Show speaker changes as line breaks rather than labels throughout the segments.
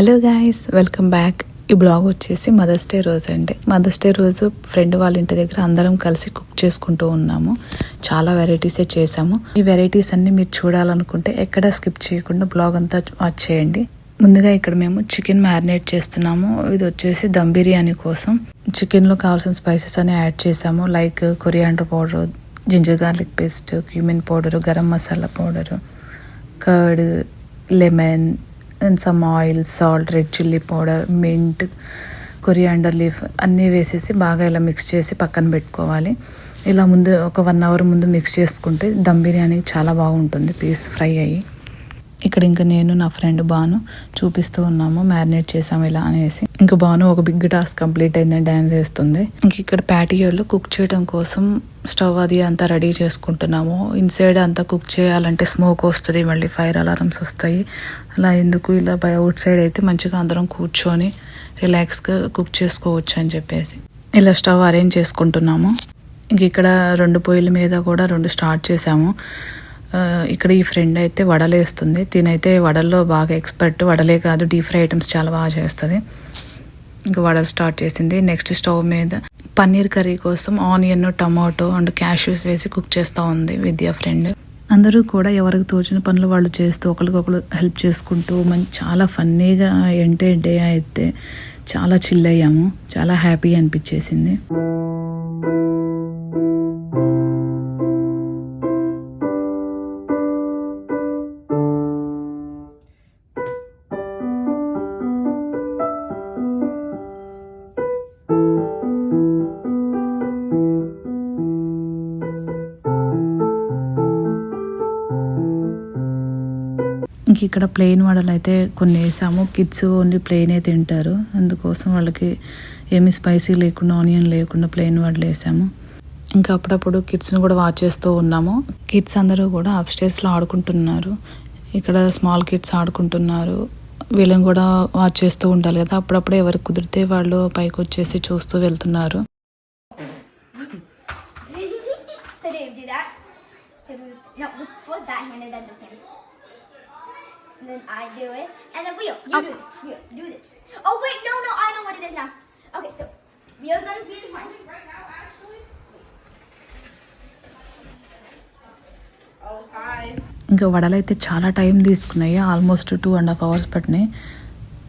Hello guys welcome back ఈ blog వచ్చేసి mother's day రోజు అండి. మదర్స్ డే రోజు ఫ్రెండ్ వాళ్ళ ఇంటి దగ్గర అందరం కలిసి కుక్ చేసుకుంటూ ఉన్నాము. చాలా వెరైటీసే చేసాము. ఈ వెరైటీస్ అన్ని మీరు చూడాలనుకుంటే ఎక్కడ స్కిప్ చేయకుండా బ్లాగ్ అంతా వాచ్ చేయండి. ముందుగా ఇక్కడ మేము చికెన్ మ్యారినేట్ చేస్తున్నాము. ఇది వచ్చేసి దమ్ బిర్యానీ కోసం. చికెన్లో కావాల్సిన స్పైసెస్ అని యాడ్ చేసాము. Like coriander powder ginger garlic paste cumin powder garam masala powder curd lemon and some oil salt red chilli powder mint coriander leaf అన్నీ వేసేసి బాగా ఇలా మిక్స్ చేసి పక్కన పెట్టుకోవాలి. ఇలా ముందు ఒక వన్ అవర్ ముందు మిక్స్ చేసుకుంటే దమ్ బిర్యానీ చాలా బాగుంటుంది పీస్ ఫ్రై అయ్యి. ఇక్కడ ఇంకా నేను నా ఫ్రెండ్ బాను చూపిస్తూ ఉన్నాము మ్యారినేట్ చేసాము ఇలా అనేసి. ఇంకా బాను ఒక బిగ్ టాస్క్ కంప్లీట్ అయిందని డ్యాన్స్ వేస్తుంది ఇంక ఇక్కడ ప్యాటియోలో కుక్ చేయడం కోసం స్టవ్ అది అంతా రెడీ చేసుకుంటున్నాము. ఇన్సైడ్ అంతా కుక్ చేయాలంటే స్మోక్ వస్తుంది మళ్ళీ ఫైర్ అలారమ్స్ వస్తాయి. అలా ఎందుకు ఇలా బై అవుట్ సైడ్ అయితే మంచిగా అందరం కూర్చొని రిలాక్స్గా కుక్ చేసుకోవచ్చు అని చెప్పేసి. ఇలా స్టవ్ అరేంజ్ చేసుకుంటున్నాము. ఇంక ఇక్కడ రెండు పొయ్యిల మీద కూడా రెండు స్టార్ట్ చేసాము ఇక్కడ ఈ ఫ్రెండ్ అయితే వడలేస్తుంది తినైతే వడల్లో బాగా ఎక్స్పర్ట్ వడలే కాదు డీప్ ఫ్రై ఐటమ్స్ చాలా బాగా చేస్తుంది. ఇంకా వడలు స్టార్ట్ చేసింది. నెక్స్ట్ స్టవ్ మీద పన్నీర్ కర్రీ కోసం ఆనియన్ టమాటో అండ్ క్యాష్యూస్ వేసి కుక్ చేస్తూ ఉంది విద్యా ఫ్రెండ్ అందరూ కూడా ఎవరికి తోచిన పనులు వాళ్ళు చేస్తూ ఒకరికొకరు హెల్ప్ చేసుకుంటూ మంచి చాలా ఫన్నీగా ఎంటే డే అయితే చాలా చిల్ అయ్యాము. చాలా హ్యాపీ అనిపించేసింది. ఇంక ఇక్కడ ప్లెయిన్ వడలు అయితే కొన్ని వేసాము. కిడ్స్ ఓన్లీ ప్లెయినే తింటారు. అందుకోసం వాళ్ళకి ఏమి స్పైసీ లేకుండా ఆనియన్ లేకుండా ప్లెయిన్ వడలు వేసాము. ఇంకా అప్పుడప్పుడు కిడ్స్ని కూడా వాచ్ చేస్తూ ఉన్నాము. కిడ్స్ అందరూ కూడా అప్స్టేర్స్లో ఆడుకుంటున్నారు. ఇక్కడ స్మాల్ కిడ్స్ ఆడుకుంటున్నారు. వీళ్ళని కూడా వాచ్ చేస్తూ ఉండాలి కదా. అప్పుడప్పుడు ఎవరికి కుదిరితే వాళ్ళు పైకి వచ్చేసి చూస్తూ వెళ్తున్నారు
so Dave, do that. To no, with first that hand and then this hand. And then I do it. And then Leo, you do this. Leo, do this. Oh wait, no, no, I know what it is now. Okay, so Leo's gonna be in front.
ఇంకా వడలు అయితే చాలా time తీసుకున్నాయి almost two and half hours పట్టినాయి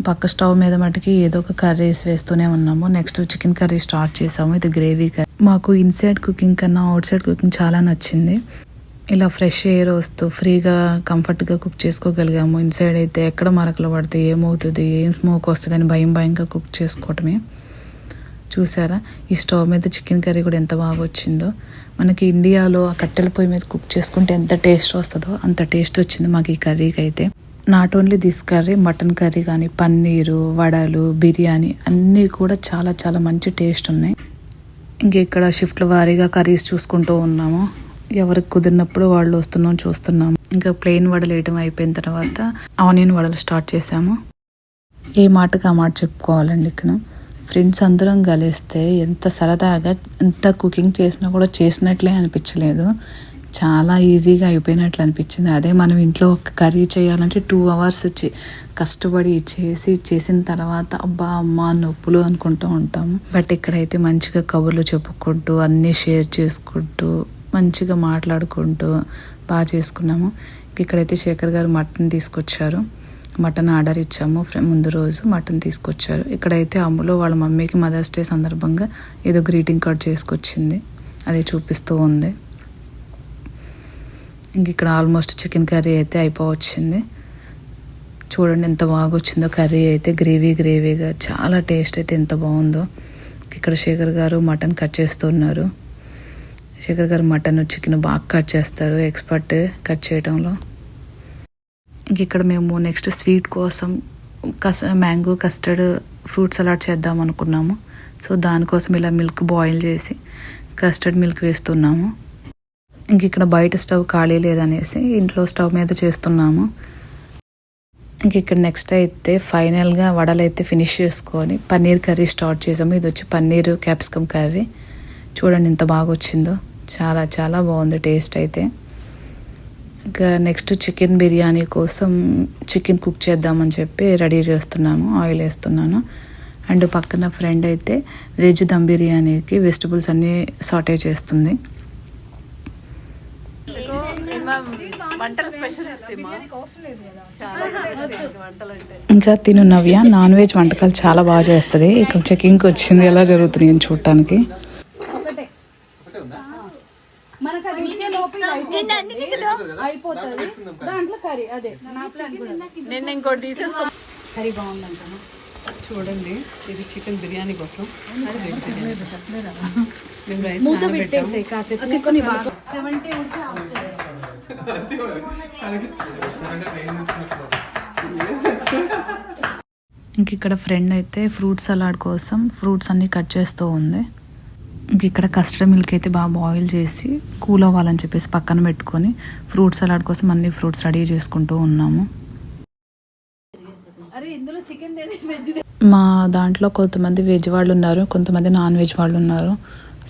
పక్క stove మీద మటుకి ఏదో ఒక కర్రీస్ వేస్తూనే ఉన్నాము నెక్స్ట్ చికెన్ కర్రీ స్టార్ట్ చేసాము ఇది గ్రేవీ కర్రీ మాకు ఇన్సైడ్ కుకింగ్ కన్నా అవుట్ సైడ్ కుకింగ్ చాలా నచ్చింది ఇలా ఫ్రెష్ ఎయిర్ వస్తూ ఫ్రీగా కంఫర్ట్గా కుక్ చేసుకోగలిగాము. ఇన్సైడ్ అయితే ఎక్కడ మరకలు పడితే ఏమవుతుంది ఏం స్మోక్ వస్తుంది అని భయం భయంగా కుక్ చేసుకోవటమే. చూసారా? ఈ స్టవ్ మీద చికెన్ కర్రీ కూడా ఎంత బాగా వచ్చిందో. మనకి ఇండియాలో ఆ కట్టెల పొయ్యి మీద కుక్ చేసుకుంటే ఎంత టేస్ట్ వస్తుందో అంత టేస్ట్ వచ్చింది మాకు ఈ కర్రీకి అయితే not only this curry mutton curry కానీ పన్నీరు వడలు బిర్యానీ అన్నీ కూడా చాలా చాలా మంచి టేస్ట్ ఉన్నాయి. ఇంక ఇక్కడ షిఫ్ట్ల వారీగా కర్రీస్ చూసుకుంటూ ఉన్నాము. ఎవరికి కుదిరినప్పుడు వాళ్ళు వస్తున్నాం చూస్తున్నాం. ఇంకా ప్లెయిన్ వడలు వేయడం అయిపోయిన తర్వాత ఆనియన్ వడలు స్టార్ట్ చేసాము ఏ మాటకు ఆ మాట చెప్పుకోవాలండి ఇక్కడ? ఫ్రెండ్స్ అందరం కలిస్తే ఎంత సరదాగా ఎంత కుకింగ్ చేసినా కూడా చేసినట్లే అనిపించలేదు. చాలా ఈజీగా అయిపోయినట్లు అనిపించింది. అదే మనం ఇంట్లో ఒక కర్రీ చేయాలంటే టూ అవర్స్ వచ్చి కష్టపడి చేసి చేసిన తర్వాత అబ్బా అమ్మ నొప్పులు అనుకుంటూ ఉంటాము బట్ ఇక్కడైతే మంచిగా కబుర్లు చెప్పుకుంటూ అన్నీ షేర్ చేసుకుంటూ మంచిగా మాట్లాడుకుంటూ బాగా చేసుకున్నాము. ఇక్కడైతే శేఖర్ గారు మటన్ తీసుకొచ్చారు. మటన్ ఆర్డర్ ఇచ్చాము. ముందు రోజు మటన్ తీసుకొచ్చారు. ఇక్కడైతే అమ్ములో వాళ్ళ మమ్మీకి మదర్స్ డే సందర్భంగా ఏదో గ్రీటింగ్ కార్డ్ చేసుకొచ్చింది. అది చూపిస్తూ ఉంది. ఇంక ఇక్కడ ఆల్మోస్ట్ చికెన్ కర్రీ అయితే అయిపోవచ్చింది. చూడండి ఎంత బాగా వచ్చిందో కర్రీ అయితే. గ్రేవీ గ్రేవీగా చాలా టేస్ట్ అయితే ఎంత బాగుందో. ఇక్కడ శేఖర్ గారు మటన్ కట్ చేస్తున్నారు. శేఖర్ గారు మటన్ చికెన్ బాగా కట్ చేస్తారు ఎక్స్పర్ట్ కట్ చేయడంలో ఇంక ఇక్కడ మేము నెక్స్ట్ స్వీట్ కోసం కస్ మ్యాంగో కస్టర్డ్ ఫ్రూట్ సలాడ్ చేద్దాం అనుకున్నాము. సో దానికోసం ఇలా మిల్క్ బాయిల్ చేసి కస్టర్డ్ మిల్క్ వేస్తున్నాము. ఇంక ఇక్కడ బయట స్టవ్ ఖాళీ లేదనేసి ఇంట్లో స్టవ్ మీద చేస్తున్నాము. ఇంక ఇక్కడ నెక్స్ట్ అయితే ఫైనల్గా వడలు అయితే ఫినిష్ చేసుకొని పన్నీర్ కర్రీ స్టార్ట్ చేసాము. ఇది వచ్చి పన్నీర్ క్యాప్సికమ్ కర్రీ. చూడండి ఎంత బాగా వచ్చిందో చాలా చాలా బాగుంది టేస్ట్ అయితే. ఇంకా నెక్స్ట్ చికెన్ బిర్యానీ కోసం చికెన్ కుక్ చేద్దామని చెప్పి రెడీ చేస్తున్నాము ఆయిల్ వేస్తున్నాను. అండ్ పక్కన ఫ్రెండ్ అయితే వెజ్ దమ్ బిర్యానీకి వెజిటబుల్స్ అన్నీ సాటే చేస్తుంది. ఇంకా తిను నవ్య నాన్ వెజ్ వంటకాలు చాలా బాగా చేస్తుంది. ఇక్కడ చెకింగ్కి వచ్చింది ఎలా జరుగుతుంది అని చూడటానికి
మనకు అది ఉడికే లోపు ఇది అయిపోతుంది. అయిపోతుంది దాంట్లో కర్రీ అదే.
నేను ఇంకోటి తీసేసుకో.
కర్రీ బాగుందంటాను?
చూడండి ఇది చికెన్ బిర్యానీ కోసం. మేము రైస్
మూత
నానబెట్టాము.
పెట్టేసాయి కాసేపు. కొన్ని బాగా సెవెంటీ
ఇంక ఇక్కడ ఫ్రెండ్ అయితే ఫ్రూట్ సలాడ్ కోసం ఫ్రూట్స్ అన్ని కట్ చేస్తూ ఉంది. ఇక్కడ కస్టర్డ్ మిల్క్ అయితే బాగా బాయిల్ చేసి కూల్ అవ్వాలని చెప్పేసి పక్కన పెట్టుకొని ఫ్రూట్ సలాడ్ కోసం అన్ని ఫ్రూట్స్ రెడీ చేసుకుంటూ ఉన్నాము. మా దాంట్లో కొంతమంది వెజ్ వాళ్ళు ఉన్నారు కొంతమంది నాన్ వెజ్ వాళ్ళు ఉన్నారు.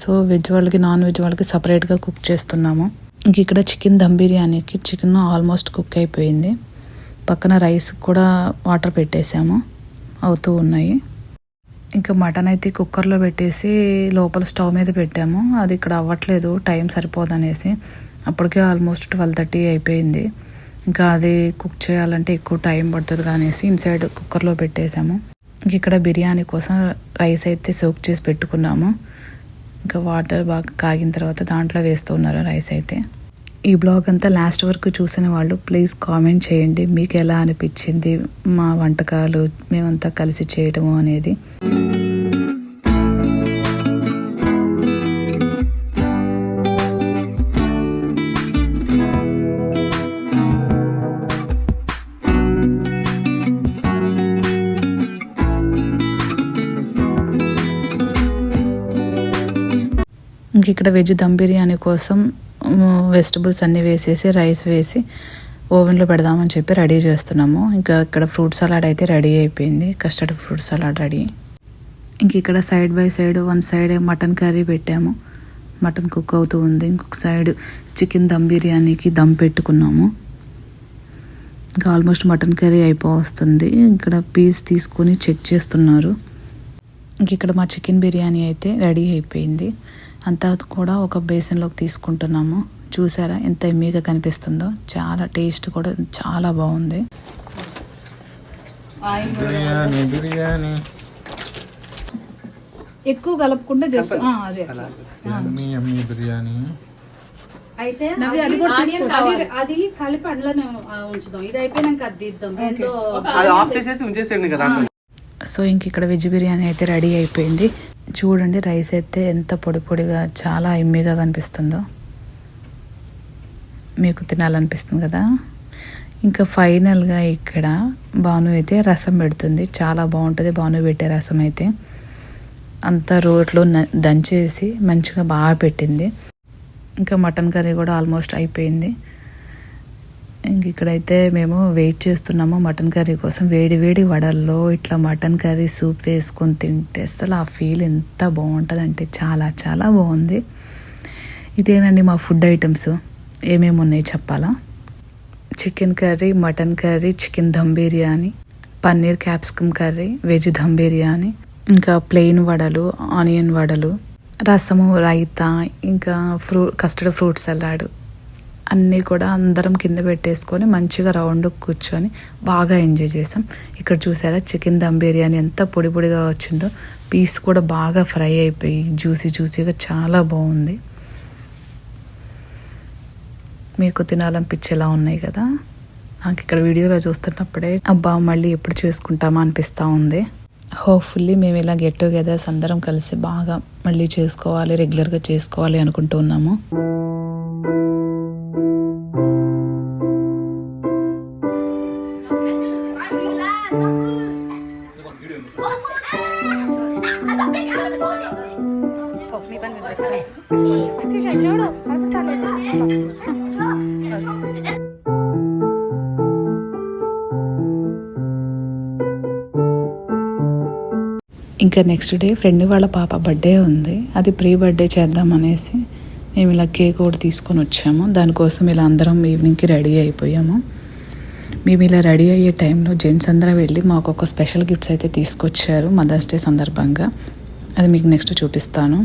సో వెజ్ వాళ్ళకి నాన్ వెజ్ వాళ్ళకి సపరేట్గా కుక్ చేస్తున్నాము. ఇంక ఇక్కడ చికెన్ దమ్ బిర్యానీకి చికెన్ ఆల్మోస్ట్ కుక్ అయిపోయింది. పక్కన రైస్ కూడా వాటర్ పెట్టేసాము అవుతూ ఉన్నాయి. ఇంకా మటన్ అయితే కుక్కర్లో పెట్టేసి లోపల స్టవ్ మీద పెట్టాము. అది ఇక్కడ అవ్వట్లేదు టైం సరిపోదనేసి. అప్పటికే ఆల్మోస్ట్ ట్వెల్వ్ థర్టీ అయిపోయింది. ఇంకా అది కుక్ చేయాలంటే ఎక్కువ టైం పడుతుంది అనేసి ఇన్సైడ్ కుక్కర్లో పెట్టేసాము. ఇంక ఇక్కడ బిర్యానీ కోసం రైస్ అయితే సోక్ చేసి పెట్టుకున్నాము. ఇంకా వాటర్ బాగా కాగిన తర్వాత దాంట్లో వేస్తూ ఉన్నారు రైస్ అయితే. ఈ బ్లాగ్ అంతా లాస్ట్ వరకు చూసిన వాళ్ళు ప్లీజ్ కామెంట్ చేయండి. మీకు ఎలా అనిపించింది మా వంటకాలు? మేమంతా కలిసి చేయడము అనేది. ఇంక ఇక్కడ వెజ్ దమ్ బిర్యానీ కోసం వెజిటబుల్స్ అన్నీ వేసేసి రైస్ వేసి ఓవెన్లో పెడదామని చెప్పి రెడీ చేస్తున్నాము. ఇంకా ఇక్కడ ఫ్రూట్ సలాడ్ అయితే రెడీ అయిపోయింది. Custard fruit salad ready. ఇంక ఇక్కడ side by side one side mutton curry పెట్టాము. మటన్ కుక్ అవుతూ ఉంది. ఇంకొక సైడ్ చికెన్ దమ్ బిర్యానీకి దమ్ పెట్టుకున్నాము. ఇంకా ఆల్మోస్ట్ మటన్ కర్రీ అయిపో వస్తుంది ఇక్కడ పీస్ తీసుకొని చెక్ చేస్తున్నారు. ఇంక ఇక్కడ మా చికెన్ బిర్యానీ అయితే రెడీ అయిపోయింది. అంతా కూడా ఒక బేసిన్లోకి తీసుకుంటున్నాము. చూసారా ఎంత ఎమ్మీగా కనిపిస్తుందో. చాలా టేస్ట్ కూడా చాలా బాగుంది.
ఎక్కువ కలపకుండా జస్ట్ అదే.
Yummy yummy biryani.
అయితే అది కలిపి అందులోనే ఉంచుదాం. ఇది అయిపోయినాక అది తీద్దాం. రెండో
అది ఆఫ్ చేసేసి ఉంచేసేయండి కదా
సో ఇంక ఇక్కడ వెజ్ బిర్యానీ అయితే రెడీ అయిపోయింది. చూడండి రైస్ అయితే ఎంత పొడి పొడిగా చాలా ఎమ్మీగా కనిపిస్తుందో. మీకు తినాలనిపిస్తుంది కదా? ఇంకా ఫైనల్గా ఇక్కడ భాను అయితే రసం పెడుతుంది. చాలా బాగుంటుంది భాను పెట్టే రసం అయితే. అంతా రోట్లో దంచేసి మంచిగా బాగా పెట్టింది. ఇంకా మటన్ కర్రీ కూడా ఆల్మోస్ట్ అయిపోయింది. ఇంక ఇక్కడైతే మేము వెయిట్ చేస్తున్నాము. మటన్ కర్రీ కోసం వేడి వేడి వడల్లో ఇట్లా మటన్ కర్రీ సూప్ వేసుకొని తింటే అసలు ఆ ఫీల్ ఎంత బాగుంటుందంటే చాలా చాలా బాగుంది. ఇదేనండి మా ఫుడ్ ఐటమ్స్ ఏమేమి ఉన్నాయి చెప్పాలా? Chicken curry mutton curry chicken dum biryani paneer capsicum curry veg dum biryani ఇంకా ప్లెయిన్ వడలు ఆనియన్ వడలు రసము రైతా ఇంకా ఫ్రూ కస్టర్డ్ ఫ్రూట్ సలాడ్. అన్నీ కూడా అందరం కింద పెట్టేసుకొని మంచిగా రౌండ్ కూర్చొని బాగా ఎంజాయ్ చేసాం. ఇక్కడ చూసారా చికెన్ దమ్ బిర్యానీ ఎంత పొడి పొడిగా వచ్చిందో. పీస్ కూడా బాగా ఫ్రై అయిపోయి జ్యూసీ జ్యూసీగా చాలా బాగుంది. మీకు తినాలనిపించేలా ఉన్నాయి కదా. నాకు ఇక్కడ వీడియోలో చూస్తున్నప్పుడే అబ్బా మళ్ళీ ఎప్పుడు చేసుకుంటామా అనిపిస్తూ ఉంది. హోప్ఫుల్లీ మేము ఇలా గెట్ టుగెదర్స్ అందరం కలిసి బాగా మళ్ళీ చేసుకోవాలి రెగ్యులర్గా చేసుకోవాలి అనుకుంటున్నాము ఇంకా నెక్స్ట్ డే ఫ్రెండ్ వాళ్ళ పాప బర్త్డే ఉంది. అది ప్రీ బర్త్డే చేద్దాం అనేసి మేము ఇలా కేక్ ఒకటి తీసుకొని వచ్చాము. దానికోసం ఇలా అందరం ఈవినింగ్కి రెడీ అయిపోయాము. మేము ఇలా రెడీ అయ్యే టైంలో జెంట్స్ అందరూ వెళ్ళి మాకు ఒక స్పెషల్ గిఫ్ట్స్ అయితే తీసుకొచ్చారు మదర్స్ డే సందర్భంగా. అది మీకు నెక్స్ట్ చూపిస్తాను.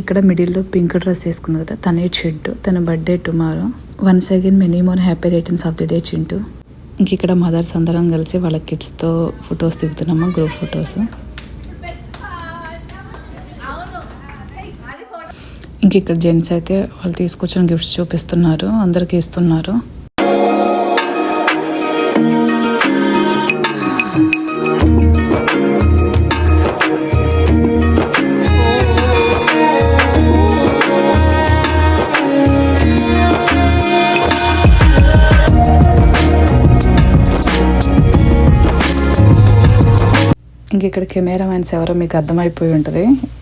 ఇక్కడ మిడిల్లో పింక్ డ్రెస్ వేసుకుంది కదా తనే చెడ్డు తన birthday tomorrow. Once again many more happy returns of the day Chintu. ఇంక ఇక్కడ మదర్స్ అందరం కలిసి వాళ్ళ కిడ్స్తో ఫొటోస్ దిగుతున్నాము గ్రూప్ ఫొటోస్. ఇంక ఇక్కడ జెంట్స్ అయితే వాళ్ళు తీసుకొచ్చిన గిఫ్ట్స్ చూపిస్తున్నారు అందరికి ఇస్తున్నారు. ఇంక ఇక్కడ కెమెరామెన్స్ ఎవరో మీకు అర్థమైపోయి ఉంటుంది.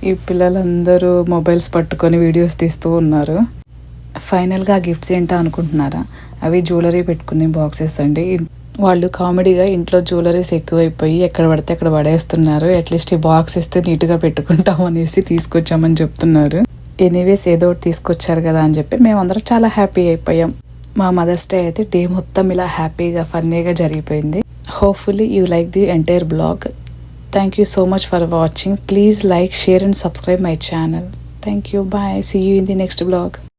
ఈ పిల్లలందరూ మొబైల్స్ పట్టుకొని వీడియోస్ తీస్తూ ఉన్నారు. ఫైనల్గా ఆ గిఫ్ట్స్ ఏంటో అనుకుంటున్నారా? అవి జ్యువెలరీ పెట్టుకునే బాక్సెస్ అండి. వాళ్ళు కామెడీగా ఇంట్లో జ్యువెలరీస్ ఎక్కువైపోయి ఎక్కడ పడితే అక్కడ పడేస్తున్నారు. అట్లీస్ట్ ఈ బాక్స్ ఇస్తే నీట్గా పెట్టుకుంటాం అనేసి తీసుకొచ్చామని చెప్తున్నారు. ఎనీవేస్ ఏదో ఒకటి తీసుకొచ్చారు కదా అని చెప్పి మేమందరం చాలా హ్యాపీ అయిపోయాం. మా మదర్స్ డే అయితే డే మొత్తం ఇలా హ్యాపీగా ఫన్నీగా జరిగిపోయింది. Hopefully you like the entire blog. Thank you so much for watching. Please like, share and subscribe my channel. Thank you. Bye. See you in the next vlog.